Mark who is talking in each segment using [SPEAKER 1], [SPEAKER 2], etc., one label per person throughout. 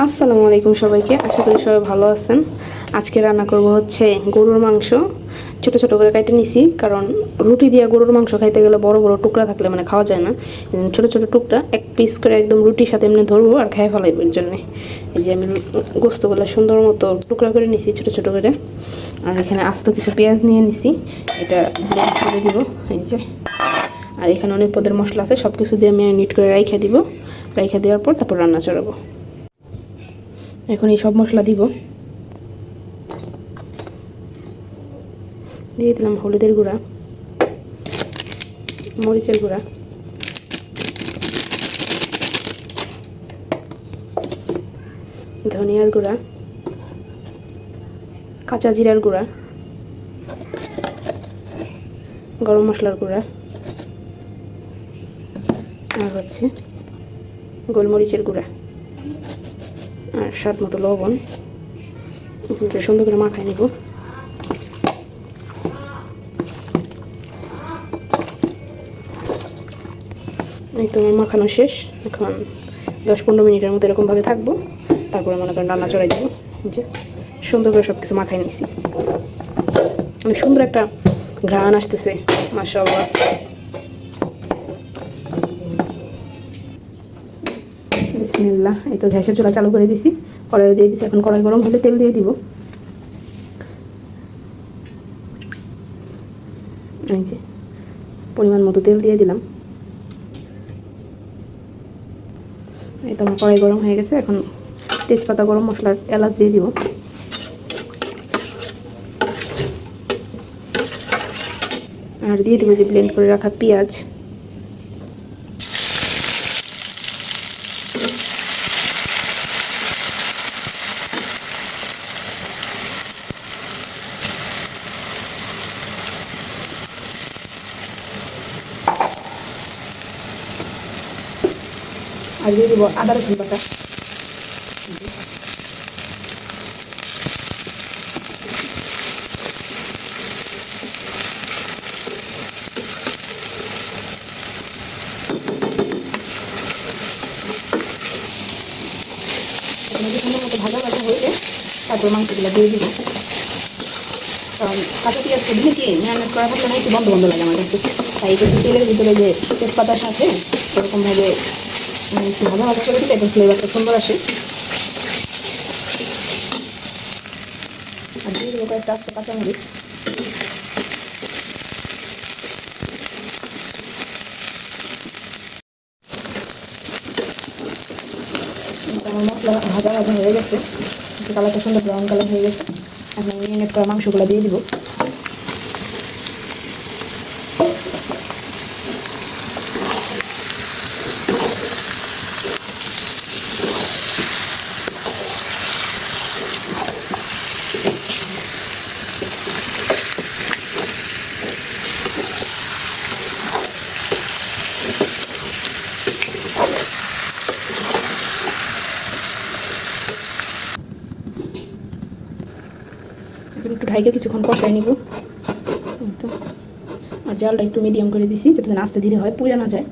[SPEAKER 1] আসসালামু আলাইকুম সবাইকে। আশা করি সবাই ভালো আছেন। আজকে রান্না করব হচ্ছে গরুর মাংস। ছোট ছোট করে কেটে নিছি, কারণ রুটি দিয়ে গরুর মাংস খাইতে গেলে বড় বড় টুকরা থাকলে মানে খাওয়া যায় না। ছোট ছোট টুকরা, এক পিস করে একদম রুটির সাথে এমনি ধরবো আর খাই ফেলাইব এর জন্যে। এই যে আমি গোস্তগুলো সুন্দর মতো টুকরা করে নিছি, ছোট ছোট করে। আর এখানে আস্ত কিছু পেঁয়াজ নিয়ে নিছি, এটা ব্লেন্ড করে দিব, এই যে। আর এখানে অনেক পদের মশলা আছে সব কিছু দিয়ে আমি নিট করে রাইখে দিব। রাইখে দেওয়ার পর তারপর রান্না চড়াবো। এখন এই সব মশলা দিব। দিয়ে দিলাম হলুদের গুঁড়া, মরিচের গুঁড়া। ধনিয়ার গুঁড়া, কাঁচা জিরার গুঁড়া, গরম মশলার গুঁড়া, আর হচ্ছে গোলমরিচের গুঁড়া। আর স্বাদ মতো লবণ। সুন্দর করে মাখায় নিব। আমার মাখানো শেষ। এখন দশ পনেরো মিনিটের মতো এরকমভাবে থাকব। তারপরে মনে করেন রান্না চড়াই দেবো। যে সুন্দর করে সব কিছু মাখায় নিছি। সুন্দর একটা ঘ্রাণ আসতেছে মাসাল্লাহ বিসমিল্লাহ, এই তো গ্যাসের চুলা চালু করে দিছি। কড়াই দিয়ে দিছি, এখন কড়াই গরম হলে তেল দিয়ে দিব। এই যে, পরিমাণ মতো তেল দিয়ে দিলাম। এই তো কড়াই গরম হয়ে গেছে, এখন তেজপাতা, গরম মশলার এলাচ দিয়ে দিব। আর দিয়ে দিব যে ব্লেন্ড করে রাখা পেঁয়াজ। আর দিয়ে দিব আদা রসুন বাটা। তারপর মাংসগুলো দিয়ে দিব। কারণ কাঁচা পেঁয়াজটা দিলে কি ম্যারিনেট করা থাকলে না, একটু বন্ধ বন্ধ লাগে আমার কাছে। তাই একটু তেলের ভিতরে যে তেজপাতার সাথে এরকমভাবে মানে একটু ভাজা ভাজা করে দিলে এটা ফ্লেভারটা সুন্দর আসে। আর দিয়ে দেবো কয়েকটা আস্তে কাঁচামরিচ। আমার মশলা ভাজা ভাজা হয়ে গেছে। একটু কালারটা সুন্দর ব্রাউন কালার হয়ে গেছে। মেরিনেট করা মাংসগুলো দিয়ে দিব এখন একটু ঢাইকে কিছুক্ষণ কষাই নিব। তো। আর জলটা একটু মিডিয়াম করে দিছি, যাতে আস্তে ধীরে হয়, পুড়ে না যায়।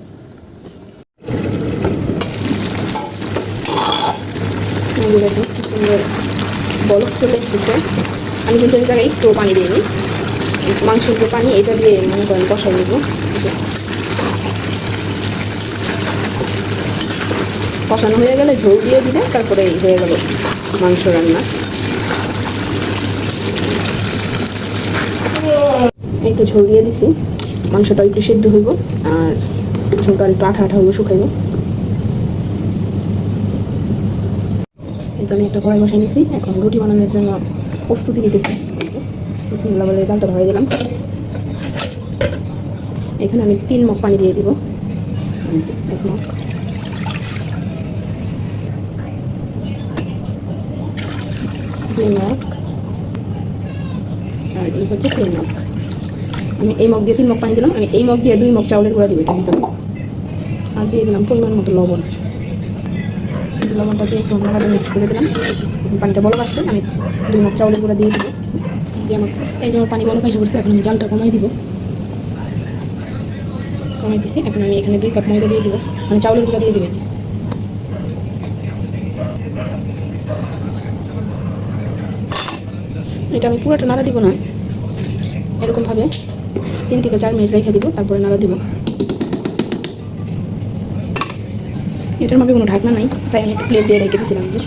[SPEAKER 1] বরফ চলে এসেছে। আমি কিন্তু এই জায়গায় একটু পানি দিইনি। মাংসের যে পানি, এটা দিয়ে মনে করেন কষাই নেব। কষানো হয়ে গেলে ঝোল দিয়ে দিলে, তারপরে হয়ে গেল মাংস রান্না। একটু ঝোল দিয়ে দিছি। মাংসটা একটু সিদ্ধ হইব, আর ঝোলটা একটু আঠা আঠা হইব শুকাইব। আমি একটা কড়াই বসাই নিছি, এখন রুটি বানানোর জন্য প্রস্তুতি নিতেছি। বিসমিল্লাহ বলে জালটা ধরে দিলাম। এখানে আমি তিন মগ পানি দিয়ে দিব। এক মগ। মগ। আর এই হচ্ছে তিন মগ। আমি এই মগ দিয়ে তিন মগ পানি দিলাম, আমি এই মগ দিয়ে দুই মগ চাউলের গুঁড়া দিব এটা আর দিয়ে দিলাম পরিমাণ মতো লবণ। লবণটা দিয়ে একটু আমরা মিক্স করে দিলাম। পানিটা বলক আসলে আমি দুই মগ চাউলের গুঁড়া দিয়ে দিব। দিয়ে আমার এই যে আমার পানি বলক এসে পড়ছে, এখন আমি জালটা কমাই দিব। কমাই দিছি, এখন আমি এখানে দুই কাপ ময়দা দিয়ে দিব। মানে চাউলের গুঁড়া দিয়ে দিবে এটা আমি পুরোটা নাড়া দিব না। এরকমভাবে তিন থেকে চার মিনিট রেখে দিব, তারপরে নাড়া দিব। এটার মধ্যে কোনো ঢাকনা নাই, তাই আমি একটা প্লেট দিয়ে রেখে দিয়েছিলাম যে।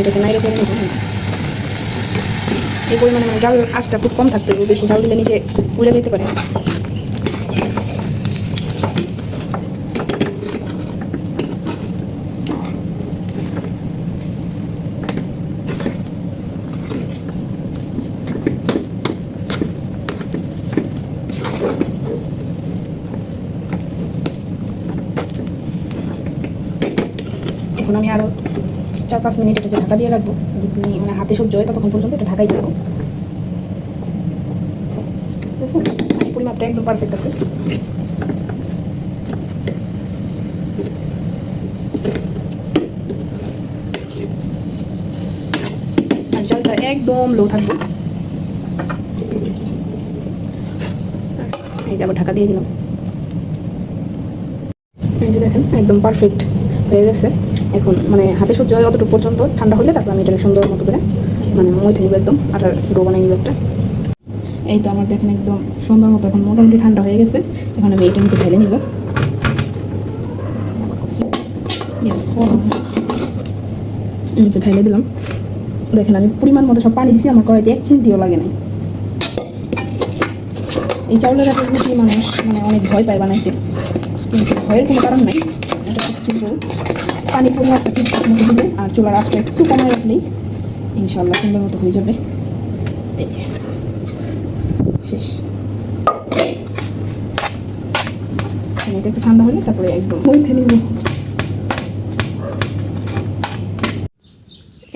[SPEAKER 1] এটাকে নাই রেখে নেব হ্যাঁ। এই পরিমাণে মানে জাল আঁচটা খুব কম থাকতে হবে, বেশি জাল দিলে নিচে উড়ে যেতে পারে। এখন আমি আরও চার পাঁচ মিনিট এটাকে ঢাকা দিয়ে রাখব। যদি মানে হাতে সহ্য হয়, ততক্ষণ পর্যন্ত এটা ঢাকাই দেবো পরিমাপটা একদম পারফেক্ট আছে। একদম লো থাকবে। আবার ঢাকা দিয়ে দিলাম। এই যে দেখেন, একদম পারফেক্ট হয়ে গেছে। এখন মানে হাতে সহ্য হয় অতটুকু পর্যন্ত। ঠান্ডা হলে তারপর আমি এটাকে সুন্দর মতো করে মানে মইতে নিব একদম আটার ডো বানাই নিব একটা। এই তো আমার দেখেন একদম সুন্দর মতো এখন মোটামুটি ঠান্ডা হয়ে গেছে। এখন আমি এটার মধ্যে ঢেলে নিব। ঢেলে দিলাম। দেখেন আমি পরিমাণ মতো সব পানি দিছি, আমার কড়াইতে এক চিমটিও লাগে নাই। এই চাউলের মানুষ মানে অনেক ভয় পায় বানাইতে। কিন্তু ভয়ের কোনো কারণ নাই। এটা পানি পরিমাণটা ঠিকঠাক মতো আর চুলার আঁচটা একটু কমায় রাখলেই ইনশাল্লাহ সুন্দর মতো হয়ে যাবে। এই শেষ। এটা একটু ঠান্ডা হলে তারপরে একদম মধ্যে নিব।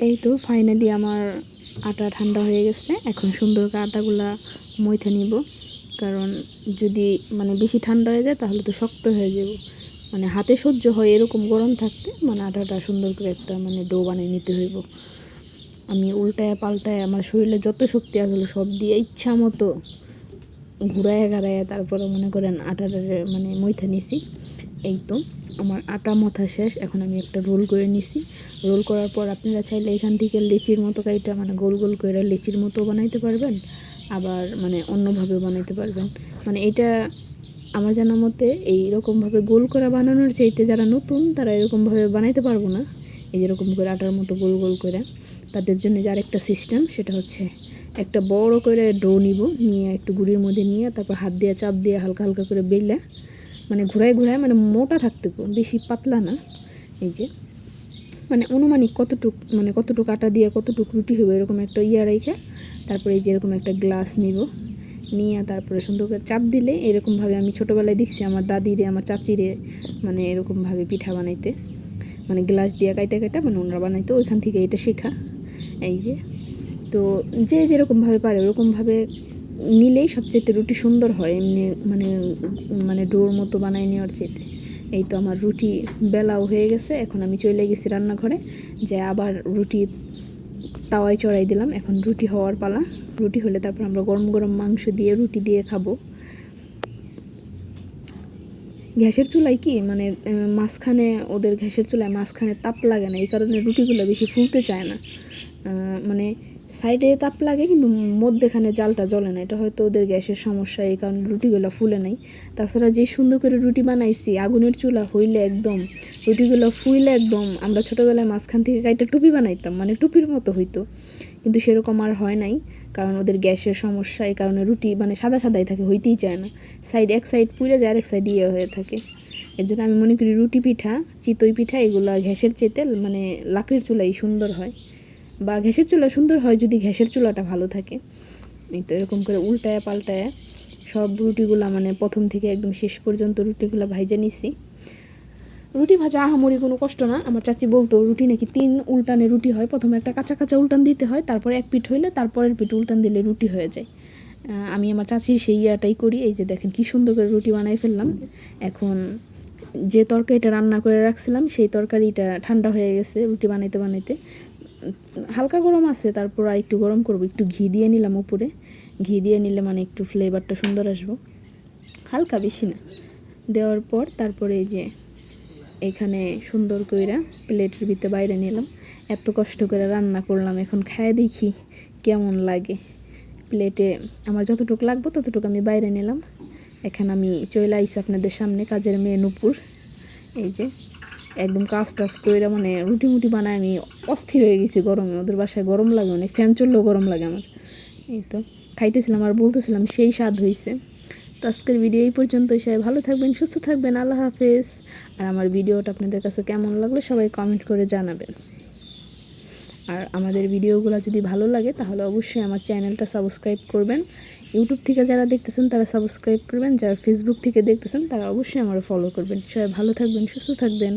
[SPEAKER 1] এই তো ফাইনালি আমার আটা ঠান্ডা হয়ে গেছে। এখন সুন্দর করে আটাগুলা মইথে নিব। কারণ যদি মানে বেশি ঠান্ডা হয়ে যায় তাহলে তো শক্ত হয়ে যাব। মানে হাতে সহ্য হয় এরকম গরম থাকতে মানে আটাটা সুন্দর করে একটা মানে ডো বানিয়ে নিতে হইব। আমি উল্টায় পাল্টায় আমার শরীরে যত শক্তি আসলো সব দিয়ে ইচ্ছা মতো ঘুরায় গাড়ায় তারপরে মনে করেন আটাটারে মানে মইথা নিছি। এই তো আমার আটা মথা শেষ, এখন আমি একটা রোল করে নিছি। রোল করার পর আপনারা চাইলে এখান থেকে লিচির মতো কাইটা মানে গোল গোল করে লিচির মতো বানাইতে পারবেন, আবার মানে অন্যভাবেও বানাইতে পারবেন। মানে এটা আমার জানা মতে এইরকমভাবে গোল করে বানানোর চাইতে যারা নতুন, তারা এরকমভাবে বানাইতে পারব না। এই যেরকম করে আটার মতো গোল গোল করে। তাদের জন্য যার একটা সিস্টেম সেটা হচ্ছে একটা বড় করে ডো নিব, নিয়ে একটু গুড়ির মধ্যে নিয়ে তারপর হাত দিয়ে চাপ দিয়ে হালকা হালকা করে বেলে মানে ঘুরায় ঘুরায় মানে মোটা থাকতে বেশি পাতলা না। এই যে মানে অনুমানিক কতটুক মানে কতটুকু আটা দিয়ে কতটুকু রুটি হবে এরকম একটা ইয়া রেখে তারপরে এই যে এরকম একটা গ্লাস নিব। নিয়ে তারপরে সুন্দর করে চাপ দিলে এরকমভাবে আমি ছোটোবেলায় দেখছি আমার দাদিরে, আমার চাচিরে মানে এরকমভাবে পিঠা বানাইতে। মানে গ্লাস দিয়ে কাইটা কাইটা মানে ওনারা বানাইতো, ওইখান থেকে এটা শেখা। এই যে। তো যে যেরকমভাবে পারে ওরকমভাবে নিলেই সবচেয়ে রুটি সুন্দর হয়, এমনি মানে মানে ডোর মতো বানায় নেওয়ার চাইতে। এই তো আমার রুটি বেলাও হয়ে গেছে, এখন আমি চলে গেছি রান্নাঘরে, যে আবার রুটি তাওয়ায় চড়াই দিলাম। এখন রুটি হওয়ার পালা। রুটি হলে তারপর আমরা গরম গরম মাংস দিয়ে রুটি দিয়ে খাব। ঘ্যাসের চুলায় কি? মানে মাঝখানে ওদের ঘ্যাসের চুলায় মাঝখানে তাপ লাগে না। এই কারণে রুটিগুলো বেশি ফুলতে চায় না। মানে সাইডে তাপ লাগে, কিন্তু মধ্যেখানে জালটা জ্বলে না। এটা হয়তো ওদের গ্যাসের সমস্যা, এই কারণে রুটিগুলো ফুলে নাই। তাছাড়া যে সুন্দর করে রুটি বানাইছি, আগুনের চুলা হইলে একদম, রুটিগুলো ফুইলে একদম, আমরা ছোটোবেলায় মাঝখান থেকে কাইটা টুপি বানাইতাম মানে টুপির মতো হইতো। কিন্তু সেরকম আর হয় নাই, কারণ ওদের গ্যাসের সমস্যা, এই কারণে রুটি মানে সাদা সাদাই থাকে, হইতেই চায় না। সাইড এক সাইড পুড়ে যায় আর এক সাইড ইয়ে হয়ে থাকে। এর জন্য আমি মনে করি রুটি পিঠা, চিতই পিঠা, এগুলো ঘ্যাসের চেতে মানে লাকড়ির চুলাই সুন্দর হয়। বা ঘ্যাসের চুলা সুন্দর হয় যদি ঘ্যাসের চুলাটা ভালো থাকে। এই তো এরকম করে উল্টায় পাল্টায় সব রুটিগুলো মানে প্রথম থেকে একদম শেষ পর্যন্ত রুটিগুলো ভাইজা নিছি। রুটি ভাজা আহামরি কোনো কষ্ট না। আমার চাচি বলতো, রুটি নাকি তিন উল্টানে রুটি হয়। প্রথমে একটা কাঁচা কাঁচা উল্টান দিতে হয়, তারপরে এক পিঠ হইলে তারপরের পিঠ উল্টান দিলে রুটি হয়ে যায়। আমি আমার চাচির সেই ইয়াটাই করি। এই যে দেখেন কি সুন্দর করে রুটি বানাই ফেললাম। এখন যে তরকারিটা রান্না করে রাখছিলাম, সেই তরকারিটা ঠান্ডা হয়ে গেছে রুটি বানাইতে বানাইতে। হালকা গরম আছে, তারপর আর একটু গরম করব। একটু ঘি দিয়ে নিলাম উপরে। ঘি দিয়ে নিলে মানে একটু ফ্লেভারটা সুন্দর আসব। হালকা বেশি না। দেওয়ার পর তারপরে এই যে এখানে সুন্দর কইরা প্লেটের ভিতরে বাইরে নিলাম। এত কষ্ট করে রান্না করলাম, এখন খায় দেখি কেমন লাগে। প্লেটে আমার যতটুকু লাগবো ততটুকু আমি বাইরে নিলাম। এখানে আমি চলে আইসি আপনাদের সামনে, কাজের মেয়ে নুপুর এই যে একদম কাজ টাজ করে মানে রুটি মুটি বানায় আমি অস্থির হয়ে গেছি গরমে। ওদের বাসায় গরম লাগে, অনেক ফ্যান চললেও গরম লাগে আমার। এই তো, খাইতেছিলাম আর বলতেছিলাম সেই স্বাদ হয়েছে তো আজকের ভিডিও এই পর্যন্তই। সবাই ভালো থাকবেন, সুস্থ থাকবেন। আল্লাহ হাফেজ। আর আমার ভিডিওটা আপনাদের কাছে কেমন লাগল সবাই কমেন্ট করে জানাবেন। আর আমাদের ভিডিওগুলো যদি ভালো লাগে, তাহলে অবশ্যই আমার চ্যানেলটা সাবস্ক্রাইব করবেন। ইউটিউব থেকে যারা দেখতেছেন, তারা সাবস্ক্রাইব করবেন। যারা ফেসবুক থেকে দেখতেছেন, তারা অবশ্যই আমার ফলো করবেন। সবাই ভালো থাকবেন, সুস্থ থাকবেন।